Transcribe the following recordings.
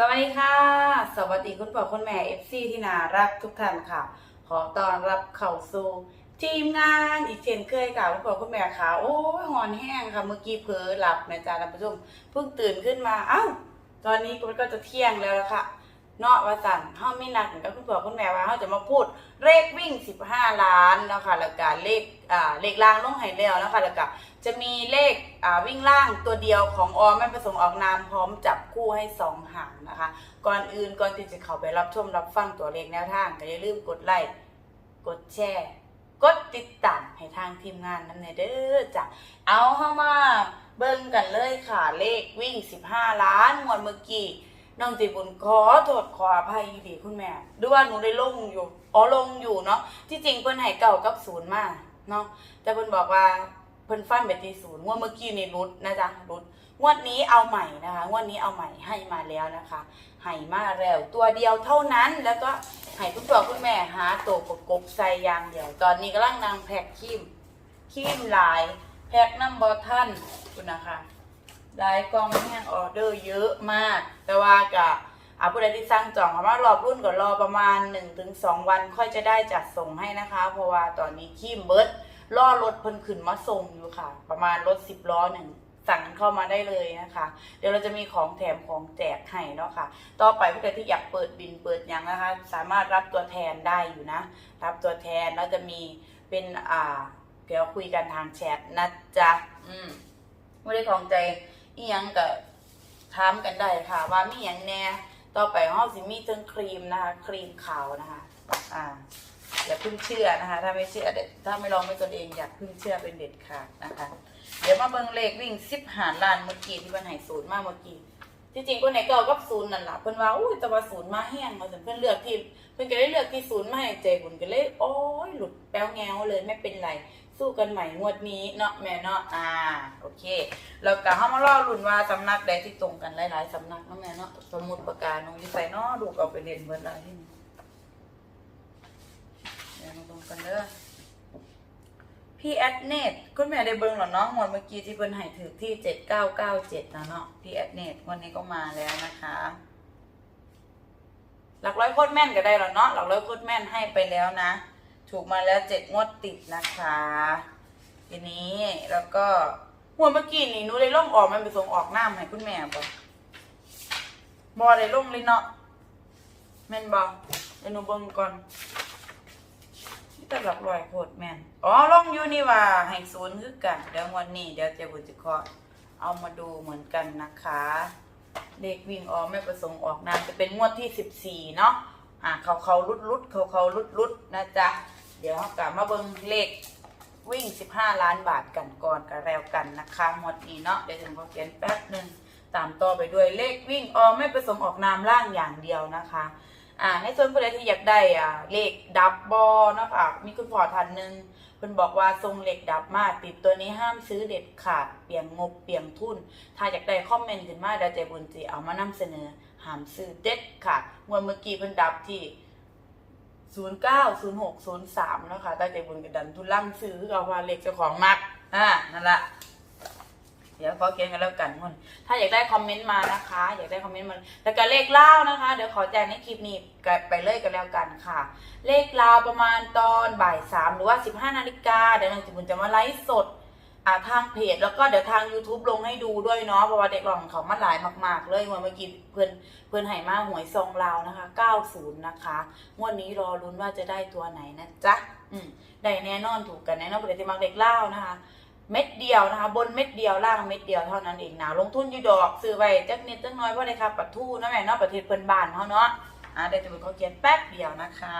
สวัสดีค่ะ สวัสดีคุณพ่อคุณแม่เอฟซีที่น่ารักทุกท่านค่ะ ขอต้อนรับเข้าสู่ทีมงานอีกเช่นเคยค่ะคุณพ่อคุณแม่ค่ะโอ้ยหอนแห้งค่ะเมื่อกี้เผลอหลับนะจ๊ะท่านผู้ชมเพิ่งตื่นขึ้นมาเอ้าตอนนี้มันก็จะเที่ยงแล้วละค่ะ เนาะว่าสั่นเฮาม่นัดกับคุณพ่อคุณแม่ว่าเฮาจะมาพูดเลขวิ่ง 15 ล้านเนาะค่ะแล้วก็เลขอ่าเลขล่างลงให้แล้วนะคะแล้วก็จะมีเลขอ่าวิ่งล่างตัวเดียวของออมไม่ประสงค์ออกนามพร้อมจับคู่ให้สองหางนะคะ ก่อนอื่นก่อนที่จะเข้าไปรับชมรับฟังตัวเลขแนวทางก็อย่าลืมกดไลค์กดแชร์กดติดตามให้ทางทีมงานนั้นเด้อจ้ะเอาเข้ามาเบิ่งกันเลยค่ะเลขวิ่ง 15 ล้านงวดเมื่อกี้ น้องจีบุญขอโทษขออภัยดีคุณแม่ด้วยว่าหนูได้ลงอยู่อ๋อลงอยู่เนาะที่จริงเพิ่นให้เก่ากับศูนย์มาเนาะแต่เพิ่นบอกว่าเพิ่นฟันไปที่ศูนย์งวดเมื่อกี้นี่รุดนะจ๊ะรุดงวดนี้เอาใหม่นะคะงวดนี้เอาใหม่ให้มาแล้วนะคะให้มาแล้วตัวเดียวเท่านั้นแล้วก็ให้คุณพ่อคุณแม่หาตัวประกบใส่ยางเดียว ตอนนี้กำลังนางแพ็กคิมคิมลายแพ็กน้ำบอท่านคุณนะคะ หลายกล่องแห้งออเดอร์เยอะมาก แต่ว่ากับอาผู้ใดที่สั่งจองมารอบรุ่นก็รอประมาณ 1-2 วันค่อยจะได้จัดส่งให้นะคะ เพราะว่าตอนนี้ขี้มเบิร์ดล่อรถเพิ่นขึ้นมาส่งอยู่ค่ะ ประมาณรถ10ล้อหนึ่งสั่งเข้ามาได้เลยนะคะ เดี๋ยวเราจะมีของแถมของแจกให้เนาะค่ะ ต่อไปผู้ใดที่อยากเปิดบินเปิดยังนะคะ สามารถรับตัวแทนได้อยู่นะ รับตัวแทนแล้วจะมีเป็นอ่าเดี๋ยวคุยกันทางแชทนะจ๊ะ อืมไม่ได้ของใจ อียังก็ถามกันได้ค่ะ ว่ามีหยังแหน่ต่อไปเฮาสิมีเทิงครีมนะคะครีมขาวนะคะอ่าอย่าเพิ่งเชื่อนะคะ ถ้าไม่เชื่อเด็ดถ้าไม่ลองด้วยตนเองอย่าเพิ่งเชื่อเป็นเด็ดขาดนะคะ เดี๋ยวมาเบิ่งเลขวิ่งสิบหารลานเมื่อกี้ที่เพิ่นให้ศูนย์มากเมื่อกี้ที่จริงคนไหนเก่ากับศูนย์นั่นแหละเพิ่อนว่าอุ้ยต่ว่าศูนย์มาแห้งมาถึงเพิ่อนเลือกที่เพิ่อนก็ได้เลือกที่ศูนย์มาให้เจบุญก็เลยโอ้ยหลุดแป้วแงวเลยไม่เป็นไร สู้กันใหม่งวดนี้เนาะแม่เนาะอ่าโอเคแล้วก็เฮามาล่อลุ่นว่าสำนักใดที่ตรงกันหลายๆสำนักเนาะแม่เนาะสมุดประกาศน้องที่ใส่เนาะดูกเอาไปเรียนเบิดหลายที่นี่เดี๋ยวมาเบิ่งกันเด้อพี่แอดเนตคุณแม่ได้เบิ่งหรอเนาะงวดเมื่อกี้ที่เพิ่นให้ถือที่7997นะเนาะพี่แอดเนตวันนี้ก็มาแล้วนะคะ หลักร้อยโคตรแม่นก็ได้แล้วเนาะหลักร้อยโคตรแม่นให้ไปแล้วนะ ถูกมาแล้วเจ็ดงวดติดนะคะ ทีนี้แล้วก็หัวเมื่อกี้นี่หนูได้ล่องออกมันไปส่งออกน้ำให้คุณแม่บ่บอได้ล่งเลยเนาะแม่นบ่เดี๋ยวหนูเบิ่งก่อนนี่แต่หลักร้อยโคตรแม่นอ๋อล่องอยู่นี่ว่าให้ศูนย์คือกันเดี๋ยววันนี้เดี๋ยวเจะบุญจะขอเอามาดูเหมือนกันนะคะเลขวิ่งออกไม่ประสงค์ออกนามจะเป็นงวดที่สิบสี่เนาะอ่าเขาเขารุดรุดเขาเขารุดรุดนะจ๊ะ เดี๋ยวกลับมาเบิ่งเลขวิ่งสิบห้าล้านบาทกันก่อนกันแล้วกันนะคะหมดนี้เนาะเดี๋ยวถึงขอเขียนแป๊บหนึ่งตามต่อไปด้วยเลขวิ่งออไม่ประสงค์ออกนามล่างอย่างเดียวนะคะอ่าในส่วนผู้ใดที่อยากได้อ่าเลขดับบอเนาะคะมีคุณพ่อท่านหนึ่งเพิ่นบอกว่าทรงเหล็กดับมาติดตัวนี้ห้ามซื้อเด็ดขาดเปลี่ยนงบเปลี่ยนทุน ถ้าอยากได้คอมเมนต์ขึ้นมาดี๋ยวใจบุญจีเอามานำเสนอห้ามซื้อเด็ดขาดเมื่อเมื่อกี้เพิ่นดับที่ 09 06 03นะคะตั้งใจบุญกระดันทุนล่งซื้อเอาว่าเลขเจ้าของมักอ่านั่นละเดี๋ยวขอเขียนกันแล้วกันคนถ้าอยากได้คอมเมนต์มานะคะ อยากได้คอมเมนต์มาแล้วก็เลขเล่านะคะ เดี๋ยวขอแจ้งในคลิปนี้ไปเลยกันแล้วกันค่ะ เลขลาวประมาณตอนบ่ายสามหรือว่าสิบห้านาฬิกาเดี๋ยวน้องจิบุญจะมาไลฟ์สด อ่าทางเพจแล้วก็เดี๋ยวทาง YouTube ลงให้ดูด้วยเนาะเพราะว่าเด็กหลองเขามาหลายมาก ๆ เลยวันเมื่อกี้เพื่อนเพื่อนไห่มาหวยซองลาวนะคะ 90 นะคะงวดนี้รอลุ้นว่าจะได้ตัวไหนนะจ๊ะอืมได้แน่นอนถูกกันแน่นอนปกติมักเด็กเล่านะคะ เม็ดเดียวนะคะ บนเม็ดเดียวล่างเม็ดเดียวเท่านั้นเองนะลงทุนอยู่ดอกซื้อไว้จักนิดจักน้อยเพราะได้ค่ะปัดทู่นะแม่เนาะประเทศเพื่อนบ้านเขาเนาะอ่าเดี๋ยวจะเป็นเขาเขียนแป๊บเดียวนะคะ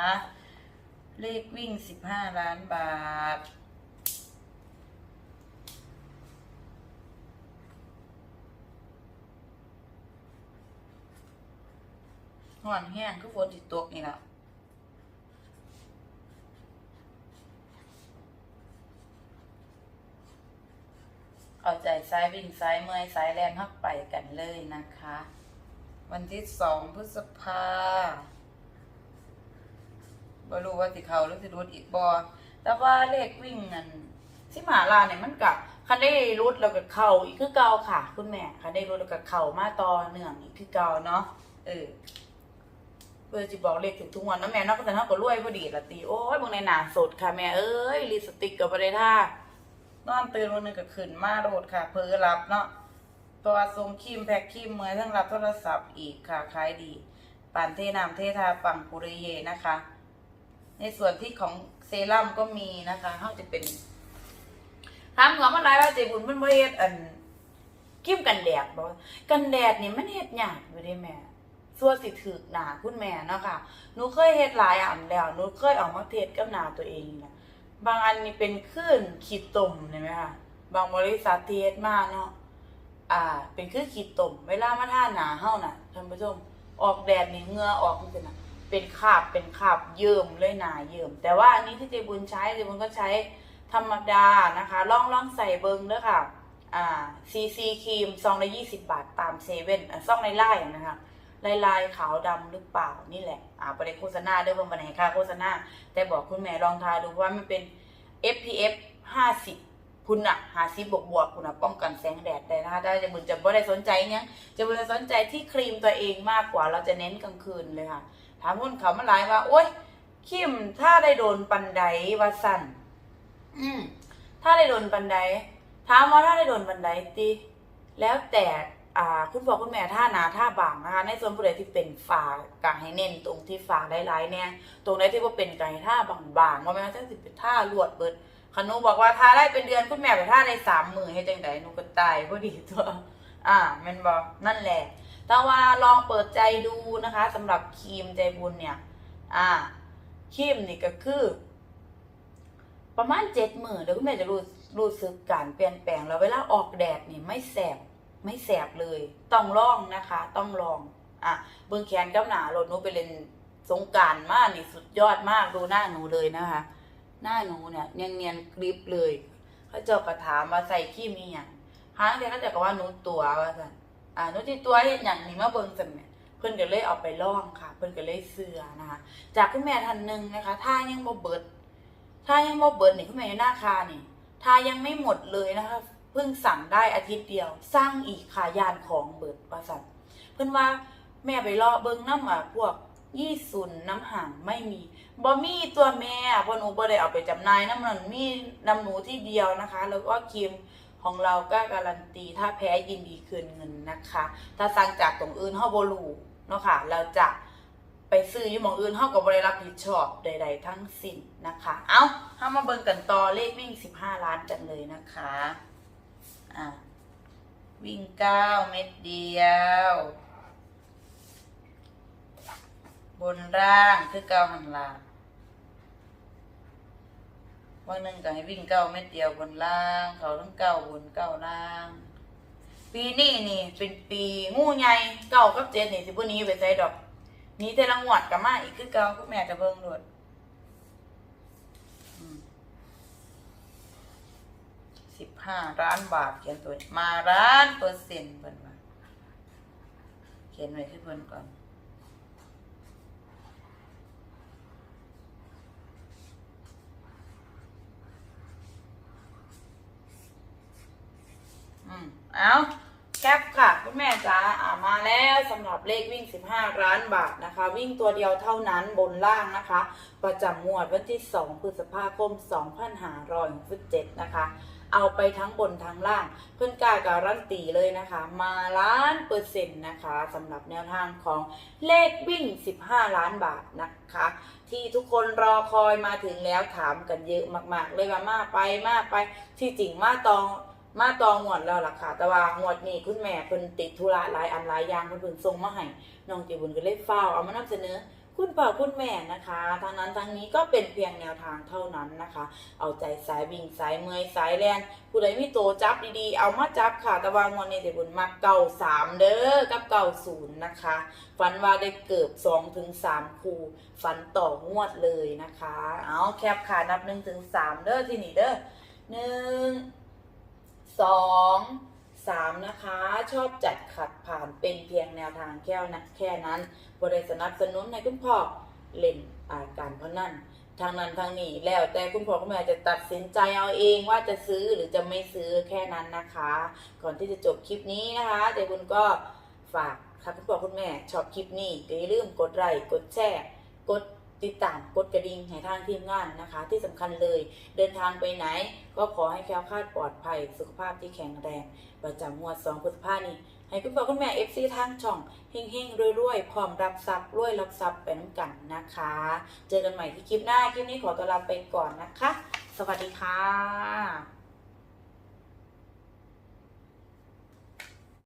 เลขวิ่ง 15 ล้านบาท ห่อนแห้งคือฝนติดตกนี่แหละเอาใจซ้ายวิ่งซ้ายเมื่อยซ้ายแรงเข้าไปกันเลยนะคะ วันที่สองพฤษภาบ่รู้ว่าสิเขาหรือสิรุดอีกบอแต่ว่าเลขวิ่งนั่นที่หมาลาเนี่ยมันกับคันได้รุดแล้วก็เข่าอีกคือเก่าค่ะ คุณแม่คันได้รุดแล้วก็เข่ามาต่อเนื่องอีกคือเก่าเนาะเออ เพื่อจะบอกเลขถึงทุกวันนะแม่เนอกจากนั้นก็รวยพอดีละตีโอ้ยบางในหนาสดค่ะแม่เอ้ยลิปสติกกับประเดท่านอนตื่นวันนึงก็ขึ้นมาโดดค่ะ เพอรับเนาะเพระว่าทรงครีมแพ็คครีมเมื่อยทั้งรับโทรศัพท์อีกค่ะขายดีปานเทน้ำเททาปังปุริเยนะคะ ในส่วนที่ของเซรั่มก็มีนะคะเขาจะเป็นถามเขามาหลายว่าเจบุญมันบ่เฮ็ดอันครีมกันแดดบ่กันแดดนี่มันเฮ็ดยากอยู่เด้แม่ ส่วนสิถือหนาคุณแม่เนาะค่ะหนูเคยเฮ็ดหลายอันแล้วหนูเคยออกมาเทสกับหนาตัวเองนะบางอันนี่เป็นคลื่นขีดตุ่มเห็นไหมคะบางบริษัทเทสมาเนาะอ่า เป็นคลื่นขีดตุ่มเวลามาท่าหนาเฮ้าน่ะท่านผู้ชมออกแดดนี่เหงื่อออกมันเป็นะเป็นคาบเป็นคาบเยิ้มเลยหนาเยิ้มแต่ว่าอันนี้ที่เจบุญใช้เจบุญก็ใช้ธรรมดานะคะลองลองใส่เบิงเด้อค่ะ อ่าซีซีครีมซองละยี่สิบบาทตามเซเว่นอะซองในไล่นะคะ ลายลายขาวดำหรือเปล่านี่แหละ อ่าประเด็นโฆษณาเด้วยว่ามันไหนค่าโฆษณา แต่บอกคุณแม่ลองทายดูว่ามันเป็น FPF 50คุณอะ50บวกบวกๆคุณอะป้องกันแสงแดดได้นะคะถ้าจะบุญจะไม่ได้สนใจเนี่ยจะบุญจะสนใจที่ครีมตัวเองมากกว่าเราจะเน้นกลางคืนเลยค่ะ ถามคนเขามาหลายว่า โอ๊ยครีมถ้าได้โดนปันไดว่าสั่นอืมถ้าได้โดนบันไดถามว่าถ้าได้โดนบันไดติแล้วแต่อ่า คุณพ่อคุณแม่ท่าหนาท่าบางนะคะในส่วนผู้ใดที่เป็นฝากางให้เน้นตรงที่ฝาหลายๆเนี่ยตรงไหนที่ว่าเป็นไก่ท่าบางๆว่าแม่นจังสิเป็นท่าลวดเบิดขนูบอกว่าท่าได้เป็นเดือนคุณแม่ไปท่าได้สามหมือให้จังไดหนูก็ตายพอดีตัวอ่าแม่นบอกนั่นแหละแต่ว่าลองเปิดใจดูนะคะสำหรับครีมใจบุญเนี่ย อ่าครีมนี่ก็คือ ประมาณเจ็ดหมื่นเดี๋ยวคุณแม่จะรู้รู้สึกการเปลี่ยนแปลงแล้วเวลาออกแดดนี่ไม่แสบ ไม่แสบเลย ต้องลองนะคะ ต้องลอง อะเบื้องแขนกับหนาโหลดหนูไปเล่นสงการมากนี่สุดยอดมากดูหน้าหนูเลยนะคะ หน้าหนูเนี่ยเนียนเนียนกริบเลยเขาเจ้ากระถามมาใส่ขี้มีอย่างหางเดียวเขาจะก็ว่าหนูตัวว่าสันอ่าหนูที่ตัวเห็นอย่างนี้มาเบิ่งสันเนี่ยเพิ่นก็เลยเอาไปล่องค่ะ เพิ่นก็เลยเสือนะคะ จากคุณแม่ท่านหนึ่งนะคะถ้ายังบ่เบิดถ้ายังบ่เบิดนี่คุณแม่อยู่หน้าคานี่ถ้ายังไม่หมดเลยนะคะ เพิ่งสั่งได้อาทิตย์เดียว สร้างอีกค่ะยานของเบิดว่าสั่นเพิ่อนว่าแม่ไปรอเบิงน้ำอะพวกยี่สุนน้ำห่างไม่มีบ่มีตัวแม่พราะหนูบ่ได้เอาไปจำนายน้ำมันมีน้ำหนูที่เดียวนะคะ แล้วก็ครีมของเราก็การันตีถ้าแพ้ยินดีคืนเงินนะคะ ถ้าสั่งจากตรงอื่นเฮาบ่รู้เนาะค่ะเราจะไปซื้ออยู่หมองอื่นเฮาก็บ่ได้รับผิดชอบใด ๆ ทั้งสิ้นนะคะ เอาเฮามาเบิ่งกันต่อเลขวิ่ง 15 ล้านกันเลยนะคะ อะ วิ่ง9เม็ดเดียว บนร่างคือเก้าหันหลังวันหนึ่งก็ให้วิ่งเก้าเม็ดเดียวบนล่าง เขาทั้งเก้าบนเก้าล่าง ปีนี้นี่เป็นปีงูใหญ่เก้ากับเจ็ดนี่สิบ่หนี้ไปใส่ดอก นี่แต่ละงวดกับมาอีกคือเก่าคุณแม่กับเบิ่งโดดสิบ ห้าล้านบาทเขียนตัวมาล้านเปอร์เซ็นต์เพิ่นว่าเขียนไว้ที่เพิ่นก่อนอืมเอาแคปค่ะ คุณแม่จ๋า แล้วสำหรับเลขวิ่ง 15 ล้านบาทนะคะ วิ่งตัวเดียวเท่านั้นบนล่างนะคะ ประจำงวดวันที่ 2 พฤษภาคม 2567 นะคะ เอาไปทั้งบนทั้งล่าง เพื่อนกล้าการันตีเลยนะคะ มาล้านเปอร์เซ็นต์นะคะสำหรับแนวทางของเลขวิ่ง 15 ล้านบาทนะคะ ที่ทุกคนรอคอยมาถึงแล้วถามกันเยอะมาก ๆ เลยว่ามาไปมาไปที่จริงมาตอง มาตองหวดแล้วล่ะค่ะ แต่ว่างวดนี้คุณแม่เพิ่นติดธุระหลายอันหลายอย่างเพิ่นเพิ่นส่งมาให้น้องเจบุญก็เลยฟ้าวเอามานำเสนอ คุณพ่อคุณแม่นะคะทางนั้นทางนี้ก็เป็นเพียงแนวทางเท่านั้นนะคะ เอาใจสายวิ่งสายเมยสายแลนผู้ใดมีโตจับดีๆ เอามาจับค่ะ แต่ว่างวดนี้เจบุญมักเก่าสามเด้อกับเก่าศูนย์นะคะฝันว่าได้เกิบสองถึงสามคูฝันต่องวดเลยนะคะ เอาแคปค่ะนับหนึ่งถึงสามเด้อที่นี่เด้อหนึ่ง สองสามนะคะ ชอบจัดขัดผ่านเป็นเพียงแนวทางแค่นะแค่นั้นบริสนับสนุนให้คุณพ่อเล่นอาการเพราะนั่นทางนั้นทางนี้แล้วแต่คุณพ่อคุณแม่จะตัดสินใจเอาเองว่าจะซื้อหรือจะไม่ซื้อแค่นั้นนะคะ ก่อนที่จะจบคลิปนี้นะคะเจบุญก็ฝากค่ะคุณพ่อคุณแม่ชอบคลิปนี้อย่าลืมกดไลค์กดแชร์กด ติดตามกดกระดิ่งให้ทางทีมงานนะคะ ที่สำคัญเลยเดินทางไปไหน ก็ขอให้แคล้วคลาดปลอดภัย สุขภาพที่แข็งแรง ประจำงวด2พฤษภาคมนี้ ให้คุณพ่อคุณแม่ FC ทางช่องเฮงๆรวยๆพร้อมรับทรัพย์รวยรับทรัพย์ไปน้ำกันนะคะ เจอกันใหม่ที่คลิปหน้าคลิปนี้ขอตัวลาไปก่อนนะคะ สวัสดีค่ะ